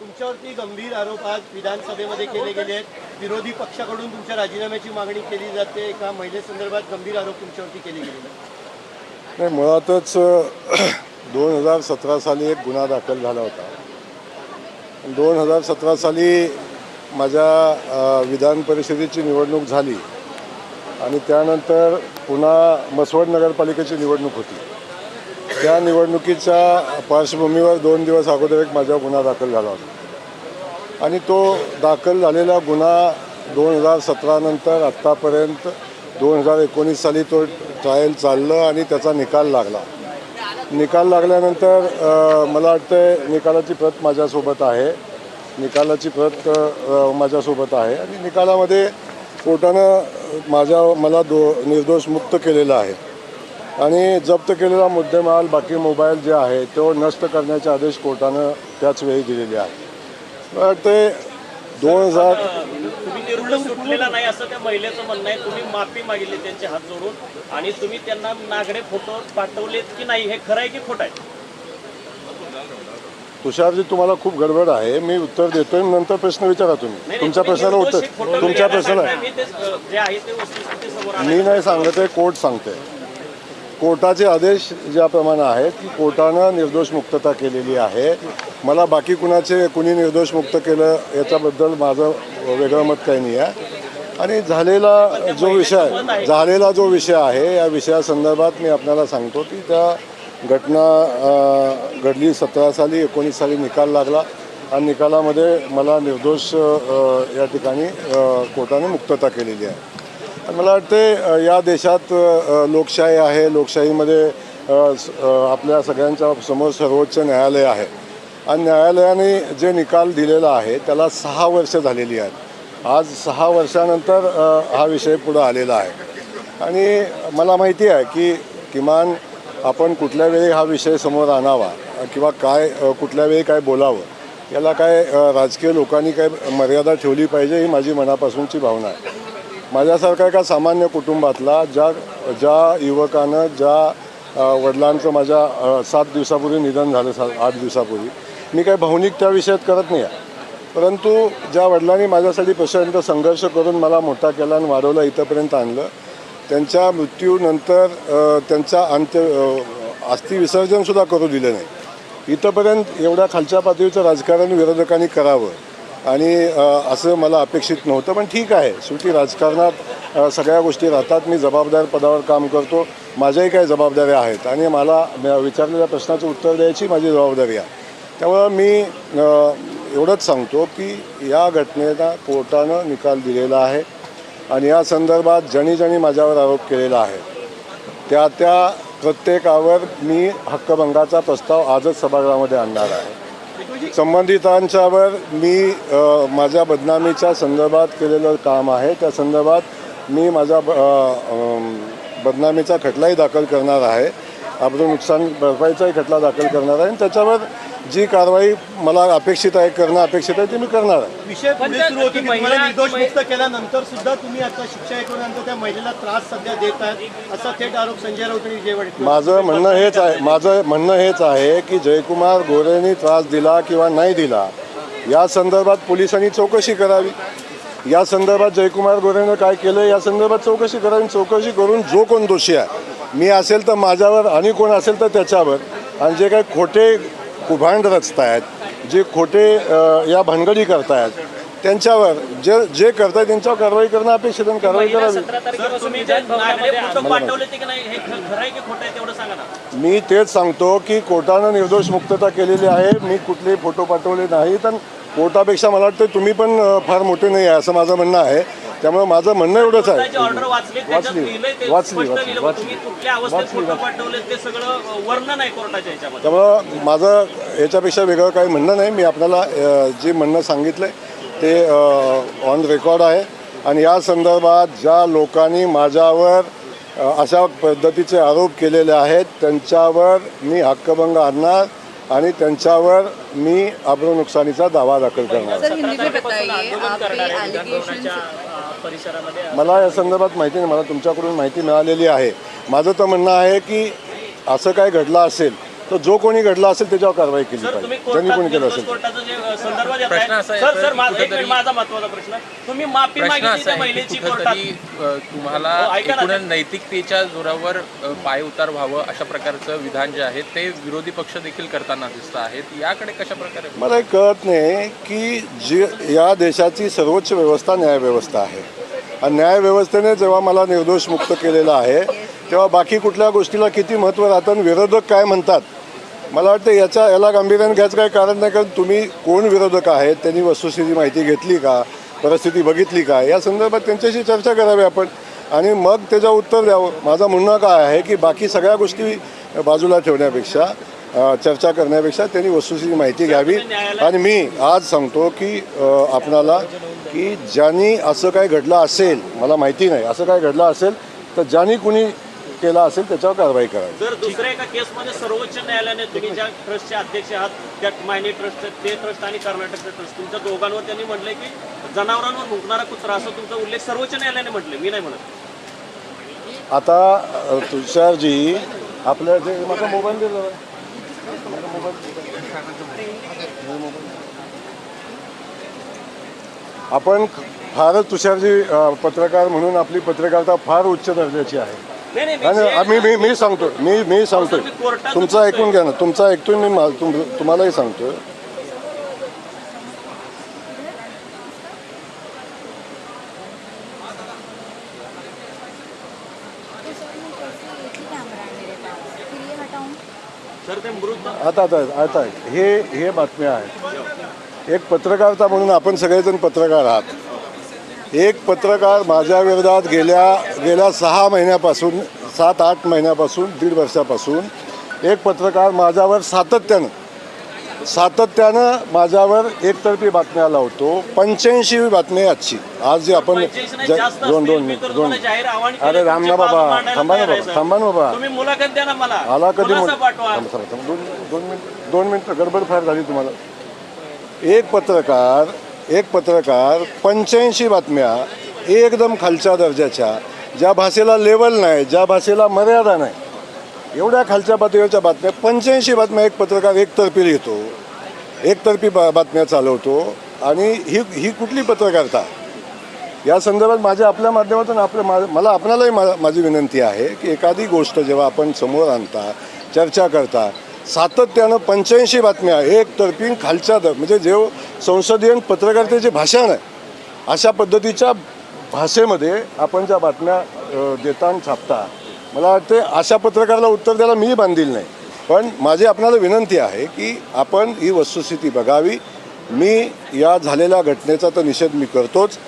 तुमच्यावरती गंभीर आरोप आज विधानसभेमध्ये केले गेले आहेत. विरोधी पक्षाकडून तुमच्या राजीनाम्याची मागणी केली जाते. एका महिलेसंदर्भात गंभीर आरोप तुमच्यावरती केले गेले आहेत. नाही मुळातच दोन हजार सतरा साली एक गुन्हा दाखल झाला होता. दोन हजार सतरा साली माझ्या विधान परिषदेची निवडणूक झाली. आणि त्यानंतर पुन्हा मसवड नगरपालिकेची निवडणूक होती. त्या निवडणुकीच्या पार्श्वभूमीवर दोन दिवस अगोदर एक माझा गुन्हा दाखल झाला होता. आणि तो दाखल झालेला गुन्हा दोन हजार सतरानंतर आत्तापर्यंत दोन हजार एकोणीस साली तो ट्रायल चाललं आणि त्याचा निकाल लागला. निकाल लागल्यानंतर मला वाटतं निकालाची प्रत माझ्यासोबत आहे. निकालाची प्रत माझ्यासोबत आहे. आणि निकालामध्ये कोर्टानं माझ्या मला दो निर्दोष मुक्त केलेलं आहे. आणि जप्त केलेला मुद्देमाल बाकी मोबाईल जे आहे तो नष्ट करण्याचे आदेश कोर्टानं त्याच वेळी दिलेले आहेत. मला वाटते दोन हजार तुम्ही निर्णय सुटलेला नाही असं त्या महिलेचं म्हणणं आहे. तुम्ही माफी मागितली त्यांचे हात जोडून आणि तुम्ही त्यांना नागडे फोटो पाठवलेत की नाही हे खरं आहे की खोटं आहे? तुषारजी तुम्हाला खूप गडबड आहे. मी उत्तर देतोय नंतर प्रश्न विचारा तुम्ही. तुमच्या प्रश्नाला उत्तर तुमच्या प्रश्नाला मी. नाही सांगत आहे कोर्ट सांगते कोर्टाचे आदेश ज्याप्रमाणे आहेत की कोर्टानं निर्दोष मुक्तता केलेली आहे. मला बाकी कुणाचे कुणी निर्दोष मुक्त केलं याच्याबद्दल माझं वेगळं मत काही नाही आहे. आणि झालेला जो विषय झालेला जो विषय आहे या विषयासंदर्भात मी आपल्याला सांगतो की त्या घटना घडली सतरा साली एकोणीस साली निकाल लागला. आणि निकालामध्ये मला निर्दोष या ठिकाणी कोर्टाने मुक्तता केलेली आहे. मला वाटते या देशात लोकशाही आहे. लोकशाहीमध्ये आपल्या सगळ्यांच्या समोर सर्वोच्च न्यायालय आहे. आणि न्यायालयाने जे निकाल दिलेला आहे त्याला सहा वर्ष झालेली आहेत. आज सहा वर्षानंतर हा विषय पुढं आलेला आहे. आणि मला माहिती आहे की किमान आपण कुठल्या वेळी हा विषय समोर आणावा किंवा काय कुठल्या वेळी काय बोलावं याला काय राजकीय लोकांनी काय मर्यादा ठेवली पाहिजे ही माझी मनापासूनची भावना आहे. माझ्यासारखा एका सामान्य कुटुंबातला ज्या ज्या युवकानं ज्या वडिलांचं माझ्या सात दिवसापूर्वी निधन झालं सा आठ दिवसापूर्वी मी काही भावनिक त्या विषयात करत नाही आहे. परंतु ज्या वडिलांनी माझ्यासाठी प्रचंड संघर्ष करून मला मोठा केला आणि वाढवला इथंपर्यंत आणलं त्यांच्या मृत्यूनंतर त्यांचा अंत्य अस्थिविसर्जनसुद्धा विसर्जनसुद्धा करू दिलं नाही. इथंपर्यंत एवढ्या खालच्या पातळीचं राजकारण विरोधकांनी करावं. आणि असं मला अपेक्षित नव्हतं पण ठीक आहे. शेवटी राजकारणात सगळ्या गोष्टी राहतात. मी जबाबदार पदावर काम करतो. माझ्याही काही जबाबदाऱ्या आहेत. आणि मला विचारलेल्या प्रश्नाचं उत्तर द्यायची माझी जबाबदारी आहे. त्यामुळं मी एवढंच सांगतो की या घटनेला कोर्टानं निकाल दिलेला आहे. आणि या संदर्भात ज्यांनी ज्यांनी माझ्यावर आरोप केलेला आहे त्या त्या प्रत्येकावर मी हक्कभंगाचा प्रस्ताव आजच सभागृहामध्ये आणणार आहे. संबंधितांच्यावर मी माझ्या बदनामीच्या संदर्भात केलेलं काम आहे. त्या संदर्भात मी माझा ब- बदनामीचा खटलाही दाखल करणार आहे. आपलं नुकसान भरपाईचाही खटला दाखल करणार आहे. आणि त्याच्यावर जी कारवाई मला अपेक्षित आहे करणं अपेक्षित आहे ती मी करणार आहे. विषय पण पुढे त्या- सुरू होते ती की तुम्हाला महिला- निर्दोष मुक्त केल्यानंतर सुद्धा तुम्ही आता शिक्षा ऐकल्यानंतर त्या महिलेला त्रास सध्या देत आहेत. असा थेट आरोप संजय राऊत आणि विजय वडेट्टीवार माझं म्हणणं हेच आहे माझं म्हणणं हेच आहे की जयकुमार गोरेंनी त्रास दिला किंवा नाही दिला या संदर्भात पोलिसांनी चौकशी करावी. या संदर्भात जयकुमार गोरेनं काय केलं या संदर्भात चौकशी करावी. चौकशी करून जो कोण दोषी आहे मी असेल तर माझ्यावर आणि कोण असेल तर त्याच्यावर. आणि जे काही खोटे कुभांड रचतायत जे खोटे या भानगडी करतायत त्यांच्यावर जे जे करतायत त्यांच्यावर कारवाई करणं अपेक्षित आणि कारवाई करावी. सतरा तारखेपासून तुम्ही विधान जे नागडे भवनामध्ये फोटो आंदोलन- पाठवले ते की नाही? हे ख- खरं आहे की खोटं आहे तेवढं सांगा ना. मी तेच सांगतो की कोर्टानं निर्दोष मुक्तता केलेली आहे. मी कुठलेही फोटो पाठवले नाही तर कोर्टापेक्षा मला वाटतं तुम्ही पण फार मोठे नाही आहे असं माझं म्हणणं आहे. त्यामुळे माझं म्हणणं एवढंच आहे. वाचली वाचली. लिहिलंय ते वाचली, त्यामुळं माझं याच्यापेक्षा वेगळं काही म्हणणं नाही. मी आपल्याला जे म्हणणं सांगितलं आहे ते ऑन रेकॉर्ड आहे. आणि या संदर्भात ज्या लोकांनी माझ्यावर अशा पद्धतीचे आरोप केलेले आहेत त्यांच्यावर मी हक्कभंग आणणार आणि त्यांच्यावर मी आब्रू नुकसानीचा दावा दाखल करणार. परिसरामध्ये मला या संदर्भात माहिती नाही मला तुमच्याकडून माहिती मिळालेली आहे. माझं तर म्हणणं आहे की असं काय घडलं असेल तर जो कोणी घडला असेल त्याच्यावर कारवाई केली सर तुम्ही पाहिजे ज्यांनी कोणी केलं असेल. कोर्टाचं जे अ, संदर्भ देत प्रश्न आहे असा आहे, सर सर, सर माझा एक कुठंतरी- मिनिट माझा महत्त्वाचा प्रश्न तुम्ही माफी प्रश्न मागितली असा त्या आहे की महिलेची कोर्टात कुठंतरी अ, तुम्हाला हो, ऐका ना, एकूण नैतिकतेच्या जोरावर अ, पाय उतार व्हावं अशा प्रकारचं विधान जे आहे ते विरोधी पक्ष देखील करताना दिसत आहेत. याकडे कशा प्रकारे मला एक कळत नाही की जी या देशाची सर्वोच्च व्यवस्था न्यायव्यवस्था आहे. आणि न्यायव्यवस्थेने जेव्हा मला निर्दोष मुक्त केलेलं आहे तेव्हा बाकी कुठल्या गोष्टीला किती महत्त्व राहतं आणि विरोधक काय म्हणतात मला वाटतं याचा याला गांभीर्यानं घ्यायचं काही कारण नाही कारण तुम्ही कोण विरोधक आहेत त्यांनी वस्तुस्थिती माहिती घेतली का परिस्थिती बघितली का या संदर्भात त्यांच्याशी चर्चा करावी आपण. आणि मग त्याचं उत्तर द्यावं. माझं म्हणणं काय आहे की बाकी सगळ्या गोष्टी बाजूला ठेवण्यापेक्षा चर्चा करण्यापेक्षा त्यांनी वस्तुस्थिती माहिती घ्यावी. आणि मी आज सांगतो की आपणाला की ज्यांनी असं काय घडलं असेल मला माहिती नाही असं काय घडलं असेल तर ज्यांनी कुणी केलं असेल त्याच्यावर कारवाई करावी. जर दुसऱ्या एका केसमध्ये सर्वोच्च न्यायालयाने तुम्ही ज्या ट्रस्टचे अध्यक्ष आहात त्या मायनी ट्रस्ट ते ट्रस्ट आणि कर्नाटकचे ट्रस्ट तुमच्या दोघांवर त्यांनी म्हटलंय की जनावरांवर भुंकणारा कुत्रा असं तुमचा उल्लेख सर्वोच्च न्यायालयाने म्हटले मी नाही म्हणत. आता तुषारजी आपल्या जे माझा मोबाईल दिला. आपण फारच तुषारजी पत्रकार म्हणून आपली पत्रकारिता फार उच्च दर्जाची आहे. नाही आणि विषय- मी मी सांगतो मी मी सांगतो मी कोर्टाचं तुमचं. ऐकून घ्या ना. तुमचं ऐकतोय मी मा- तुम- तुम्हालाही सांगतोय. आता आता आता हे हे बातम्या आहेत. एक पत्रकारता म्हणून आपण सगळेजण पत्रकार आहात. एक पत्रकार माझ्या विरोधात गेल्या गेल्या सहा महिन्यापासून सात आठ महिन्यापासून दीड वर्षापासून एक पत्रकार माझ्यावर सातत्यानं सातत्यानं माझ्यावर एकतर्फी बातम्या लावतो पंच्याऐंशी बातमी आजची आज जी आपण दोन. दोन दोन अरे राम ना बाबा थांबा ना बाबा. थांबा ना बाबा आला कधी. दोन दोन मिनिट दोन मिनिटं गडबड फार झाली तुम्हाला एक पत्रकार एक पत्रकार पंच्याऐंशी बातम्या एकदम खालच्या दर्जाच्या ज्या भाषेला लेवल नाही ज्या भाषेला मर्यादा नाही एवढ्या खालच्या पातळीवरच्या बातम्या पंच्याऐंशी बातम्या एक पत्रकार एकतर्फी लिहितो. एकतर्फी बा बातम्या चालवतो आणि ही ही कुठली पत्रकारिता? या संदर्भात माझ्या आपल्या माध्यमातून आपल्या मा- मला आपणालाही मा माझी विनंती आहे की एखादी गोष्ट जेव्हा आपण समोर आणता चर्चा करता सातत्यानं पंच्याऐंशी बातम्या एक तर्फीन खालच्या दर. म्हणजे जे संसदीय पत्रकारितेचे भाषण आहे अशा पद्धतीच्या भाषेमध्ये आपण ज्या बातम्या देता आणि छापता मला वाटते अशा पत्रकाराला उत्तर द्यायला मी बांधील नाही. पण माझी आपणाला विनंती आहे की आपण ही वस्तुस्थिती बघावी. मी या झालेल्या घटनेचा तर निषेध मी करतोच.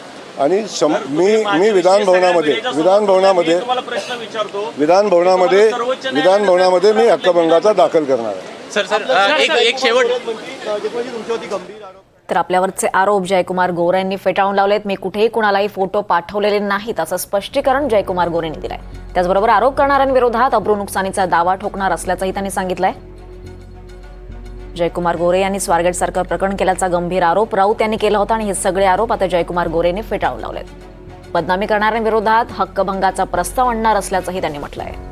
आणि शं मी मी विधान भवनामध्ये विधान भवनामध्ये मी तुम्हाला प्रश्न विचारतो. विधान भवनामध्ये तुम्हाला सर्वोच्च विधान न्यायालयाने भवनामध्ये मी हक्कभंगाचा दाखल करणार आहे. सर सर एक एक शेवट तर आपल्यावरचे आरोप जयकुमार गोरे यांनी फेटाळून लावलेत. मी कुठेही कुणालाही फोटो पाठवलेले नाहीत असं स्पष्टीकरण जयकुमार गोरे यांनी दिलंय. त्याचबरोबर आरोप करणाऱ्यांविरोधात अब्रू नुकसानीचा दावा ठोकणार असल्याचंही त्यांनी सांगितलंय. जयकुमार गोरे यांनी स्वारगेट सारखं प्रकरण केल्याचा गंभीर आरोप राऊत यांनी केला होता आणि हे सगळे आरोप आता जयकुमार गोरेने फेटाळून लावलेत. बदनामी करणाऱ्यांविरोधात हक्कभंगाचा प्रस्ताव आणणार असल्याचंही त्यांनी म्हटलं आहे